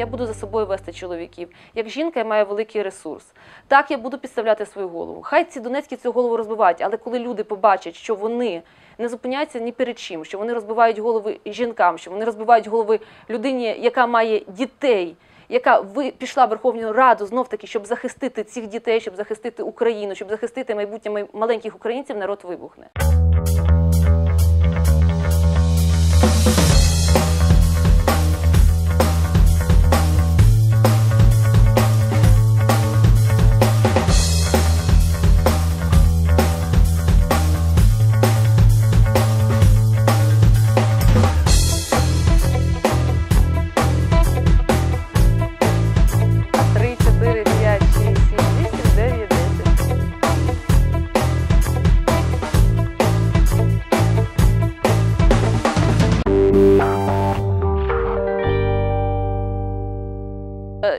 я буду за собою вести чоловіків. Як жінка я маю великий ресурс. Так я буду підставляти свою голову. Хай ці Донецькі цю голову розбивають, але коли люди побачать, що вони не зупиняються ні перед чим, що вони розбивають голови жінкам, що вони розбивають голови людині, яка має дітей. Яка ви пішла в Верховну Раду знов таки, щоб захистити цих дітей, щоб захистити Україну, щоб захистити майбутнє маленьких українців, народ вибухне.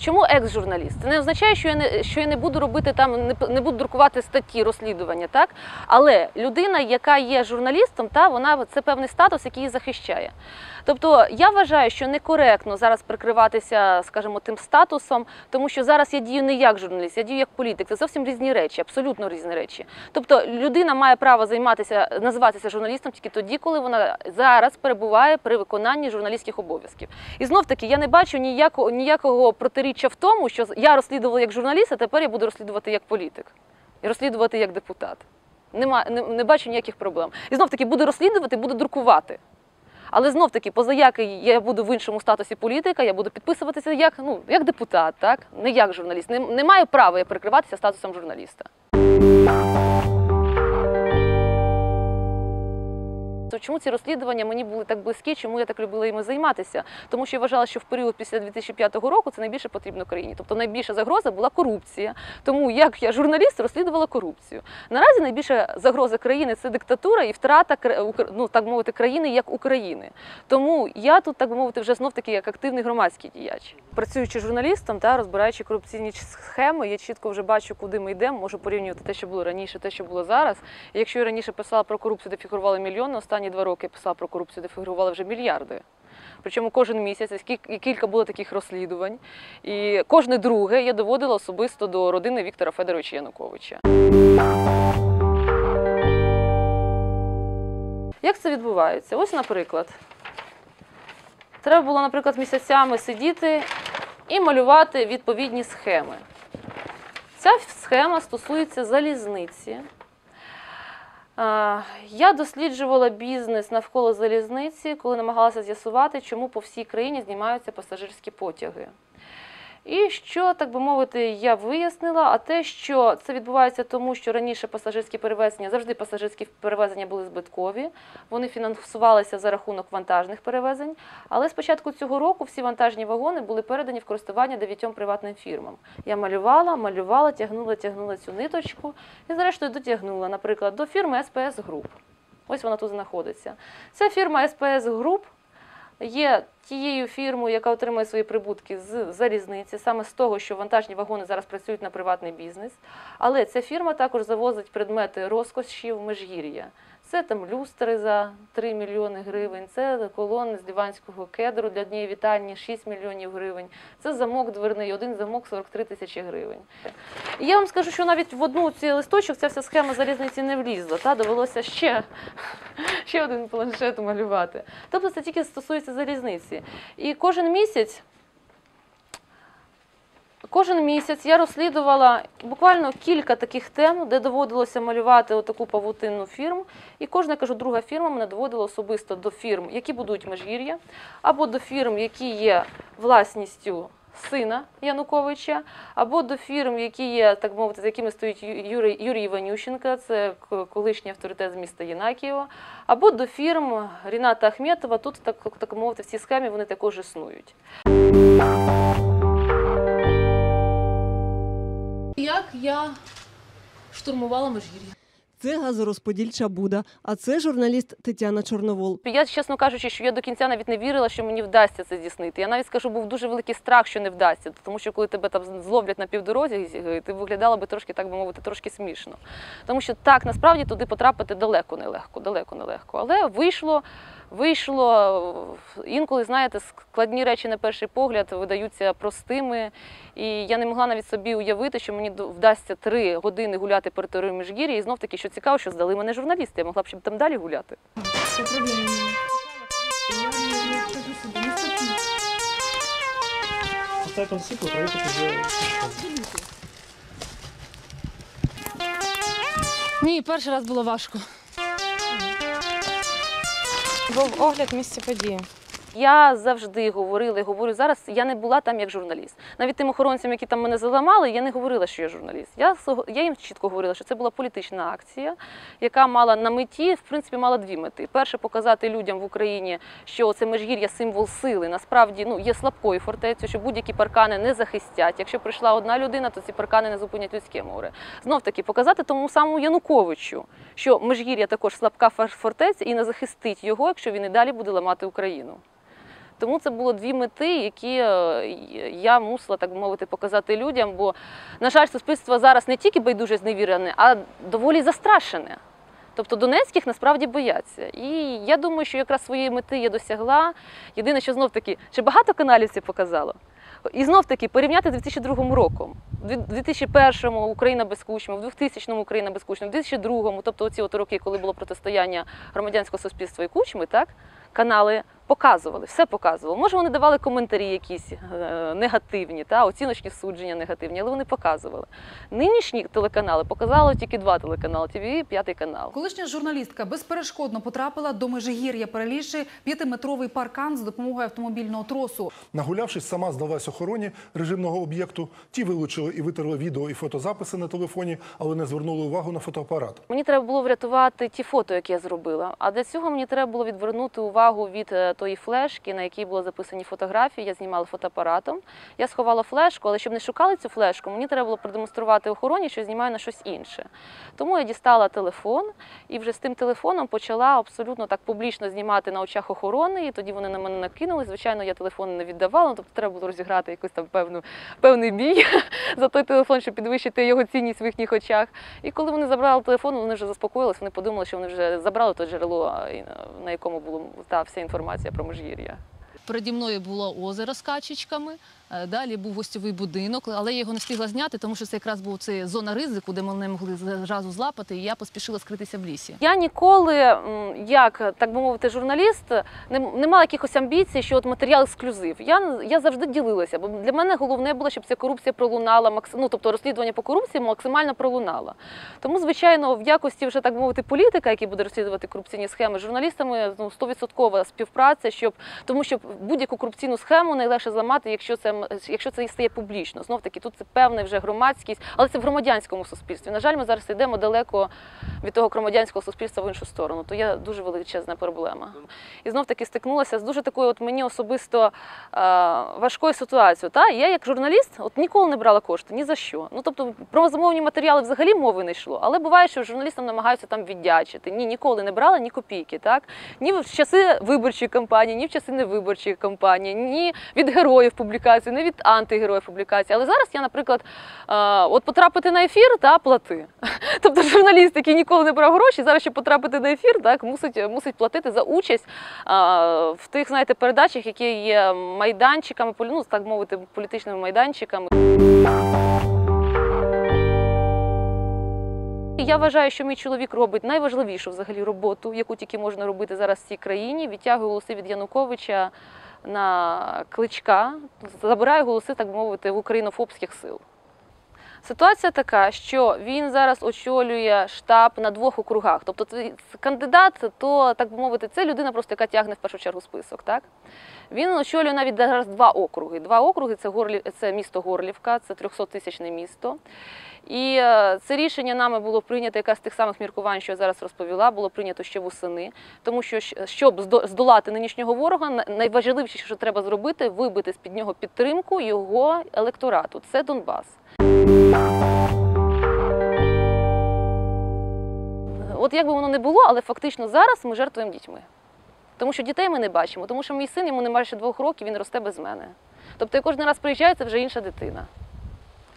Чому екс-журналіст? Це не означає, що я не що я не буду робити там, не, не буду друкувати статті, розслідування, так? Але людина, яка є журналістом, та вона це певний статус, який її захищає. Тобто я вважаю, що некоректно зараз прикриватися, скажімо, тим статусом, тому що зараз я дію не як журналіст, я дію як політик. Це зовсім різні речі, абсолютно різні речі. Тобто людина має право займатися, називатися журналістом тільки тоді, коли вона зараз перебуває при виконанні журналістських обов'язків. І знов таки я не бачу ніякого ніякого протиріччя в тому, що я розслідувала як журналіст, а тепер я буду розслідувати як політик і розслідувати як депутат. Нема, не, не бачу ніяких проблем. І знов таки буду розслідувати, буду друкувати. Але знов таки, позаяки я буду в іншому статусі політика, я буду підписуватися як, ну, як депутат, так? не як журналіст. Не, не маю права я прикриватися статусом журналіста. То Чому ці розслідування мені були так близькі, чому я так любила іми займатися? Тому що я вважала, що в період після 2005 року це найбільше потрібно країні. Тобто найбільша загроза була корупція. Тому як я журналіст розслідувала корупцію. Наразі найбільша загроза країни це диктатура і втрата ну, так мовити країни як України. Тому я тут, так би мовити, вже знов таки як активний громадський діяч. Працюючи журналістом та розбираючи корупційні схеми, я чітко вже бачу, куди ми йдемо. Можу порівнювати те, що було раніше, те, що було зараз. І якщо я раніше писала про корупцію, де фігурували мільйони, останні два роки писала про корупцію, де фігурували вже мільярди. Причому кожен місяць і кілька було таких розслідувань. І кожне друге я доводила особисто до родини Віктора Федоровича Януковича. Як це відбувається? Ось, наприклад, треба було, наприклад, місяцями сидіти і малювати відповідні схеми. Ця схема стосується залізниці. Я досліджувала бізнес навколо залізниці, коли намагалася з'ясувати, чому по всій країні знімаються пасажирські потяги. І що, так би мовити, я вияснила, а те, що це відбувається тому, що раніше пасажирські перевезення, завжди пасажирські перевезення були збиткові, вони фінансувалися за рахунок вантажних перевезень. Але з початку цього року всі вантажні вагони були передані в користування дев'ятьом приватним фірмам. Я малювала, малювала, тягнула, тягнула цю ниточку і, зрештою, дотягнула, наприклад, до фірми СПС Груп. Ось вона тут знаходиться. Ця фірма СПС Груп є тією фірмою, яка отримує свої прибутки з залізниці, саме з того, що вантажні вагони зараз працюють на приватний бізнес. Але ця фірма також завозить предмети розкоші в Межгір'я. Це там люстри за 3 мільйони гривень, це колони з диванського кедру для однієї вітальні 6 мільйонів гривень, це замок дверний, один замок 43 тисячі гривень. І я вам скажу, що навіть в одну цей листочок ця вся схема залізниці не влізла. Та? Довелося ще, ще один планшет малювати. Тобто це тільки стосується залізниці. І кожен місяць. Кожен місяць я розслідувала буквально кілька таких тем, де доводилося малювати отаку павутинну фірм. І кожна, кажу, друга фірма мене доводила особисто до фірм, які будують Межгір'я, або до фірм, які є власністю сина Януковича, або до фірм, які є, так мовити, за якими стоїть Юрій, Юрій Іванющенка, це колишній авторитет з міста Єнакієва, або до фірм Ріната Ахметова. Тут, так, так мовити, в цій схемі вони також існують. Як я штурмувала Межгір'я? Це газорозподільча буда, а це журналіст Тетяна Чорновол. Я, чесно кажучи, що я до кінця навіть не вірила, що мені вдасться це здійснити. Я навіть скажу, був дуже великий страх, що не вдасться, тому що коли тебе там зловлять на півдорозі, ти виглядала би трошки, так би мовити, трошки смішно. Тому що так насправді туди потрапити далеко нелегко, далеко нелегко. Але вийшло. Вийшло е, інколи, знаєте, складні речі на перший погляд видаються простими. І я не могла навіть собі уявити, що мені вдасться три години гуляти по території Міжгір'я. І знов таки, що цікаво, що здали мене журналісти. Я могла б ще там далі гуляти. Проехать уже. Ні, перший раз було важко. Був огляд місця події. Я завжди говорила і говорю зараз. Я не була там як журналіст. Навіть тим охоронцям, які там мене заламали, я не говорила, що я журналіст. Я я їм чітко говорила, що це була політична акція, яка мала на меті, в принципі, мала дві мети: перше показати людям в Україні, що це межгір'я символ сили. Насправді ну є слабкою фортецею, що будь-які паркани не захистять. Якщо прийшла одна людина, то ці паркани не зупинять людське море. Знов таки показати тому самому Януковичу, що межгір'я також слабка фор- фортеця і не захистить його, якщо він і далі буде ламати Україну. Тому це було дві мети, які е, я мусила, так би мовити, показати людям. Бо, на жаль, суспільство зараз не тільки байдуже зневірене, а доволі застрашене. Тобто Донецьких насправді бояться. І я думаю, що якраз своєї мети я досягла. Єдине, що знов таки, чи багато каналів це показало? І знов таки порівняти з 2002 роком. У 2001-му Україна без кучми, в 2000-му Україна без кучми, в 2002-му, тобто оці от роки, коли було протистояння громадянського суспільства і кучми, так, канали показували, все показували. Може, вони давали коментарі якісь е, негативні, та, оціночні судження негативні, але вони показували. Нинішні телеканали показали тільки два телеканали ТВ і п'ятий канал. Колишня журналістка безперешкодно потрапила до Межигір'я, перелізши п'ятиметровий паркан з допомогою автомобільного тросу. Нагулявшись, сама здалась охороні режимного об'єкту. Ті вилучили і витерли відео і фотозаписи на телефоні, але не звернули увагу на фотоапарат. Мені треба було врятувати ті фото, які я зробила. А для цього мені треба було відвернути увагу від е, тої флешки, на якій були записані фотографії. Я знімала фотоапаратом. Я сховала флешку, але щоб не шукали цю флешку, мені треба було продемонструвати охороні, що знімаю на щось інше. Тому я дістала телефон і вже з тим телефоном почала абсолютно так публічно знімати на очах охорони. І тоді вони на мене накинули. Звичайно, я телефон не віддавала. ну, Тобто треба було розіграти якусь там певну певний бій за той телефон, щоб підвищити його цінність в їхніх очах. І коли вони забрали телефон, вони вже заспокоїлися, вони подумали, що вони вже забрали те джерело, на якому була та вся інформація про межгір'я. Переді мною було озеро з качечками, далі був гостьовий будинок, але я його не встигла зняти, тому що це якраз була це зона ризику, де мене могли зразу злапати, і я поспішила скритися в лісі. Я ніколи, як так би мовити, журналіст, не, не мала якихось амбіцій, що от матеріал ексклюзив. Я, я завжди ділилася, бо для мене головне було, щоб ця корупція пролунала, ну, тобто розслідування по корупції максимально пролунало. Тому, звичайно, в якості вже так би мовити, політика, який буде розслідувати корупційні схеми, журналістами ну, 100% співпраця, щоб тому, що будь-яку корупційну схему найлегше зламати, якщо це якщо це стає публічно. Знов таки, тут це певна вже громадськість, але це в громадянському суспільстві. На жаль, ми зараз йдемо далеко від того громадянського суспільства в іншу сторону. То є дуже величезна проблема. І знов таки стикнулася з дуже такою, от мені особисто е, важкою ситуацією. Та я як журналіст, от ніколи не брала кошти ні за що. Ну тобто про замовні матеріали взагалі мови не йшло. Але буває, що журналістам намагаються там віддячити. Ні, ніколи не брала ні копійки, так ні в часи виборчої кампанії, ні в часи невиборчої кампанії, ні від героїв публікацій, ні від антигероїв публікацій. Але зараз я, наприклад, е, от потрапити на ефір та плати. Тобто журналіст, який ніколи не брав гроші, зараз щоб потрапити на ефір, так мусить, мусить платити за участь а, в тих, знаєте, передачах, які є майданчиками, ну, так мовити, політичними майданчиками. Я вважаю, що мій чоловік робить найважливішу взагалі роботу, яку тільки можна робити зараз в цій країні. Відтягує голоси від Януковича на кличка, забирає голоси, так би мовити, в українофобських сил. Ситуація така, що він зараз очолює штаб на двох округах. Тобто кандидат, то так би мовити, це людина, просто яка тягне в першу чергу список. Так? Він очолює навіть зараз два округи. Два округи це, це місто Горлівка, це 300-тисячне місто. І е, це рішення нами було прийнято якраз з тих самих міркувань, що я зараз розповіла, було прийнято ще восени. Тому що щоб здо- здолати нинішнього ворога, найважливіше, що треба зробити, вибити з під нього підтримку його електорату. Це Донбас. От як би воно не було, але фактично зараз ми жертвуємо дітьми. Тому що дітей ми не бачимо, тому що мій син йому немає ще двох років, він росте без мене. Тобто я кожен раз приїжджаю, це вже інша дитина.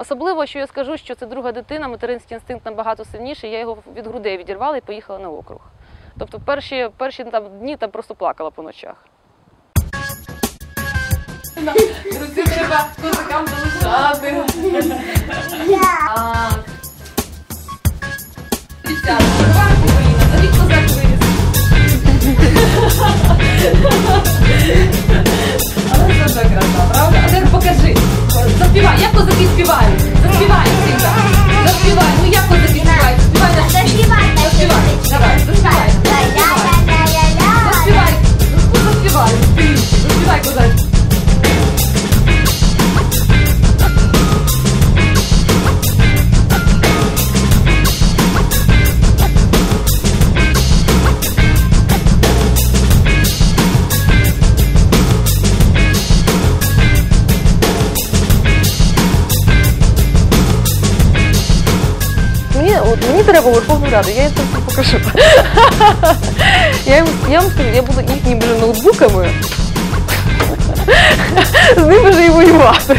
Особливо, що я скажу, що це друга дитина, материнський інстинкт набагато сильніший. Я його від грудей відірвала і поїхала на округ. Тобто перші, перші там, дні там просто плакала по ночах. Друзі, треба козакам залишати. Україна, навіть козак виріс. Це краса, правда? А тепер покажи. Заспівай, як козаки співають? Заспівай, Сінка. Заспівай, ну як козаки співають? Співай на Заспівай, давай, заспівай. Заспівай, от, мені треба Верховну Раду, я їм це покажу. Я їм, я скажу, я буду їхніми ноутбуками. З ними вже і воювати.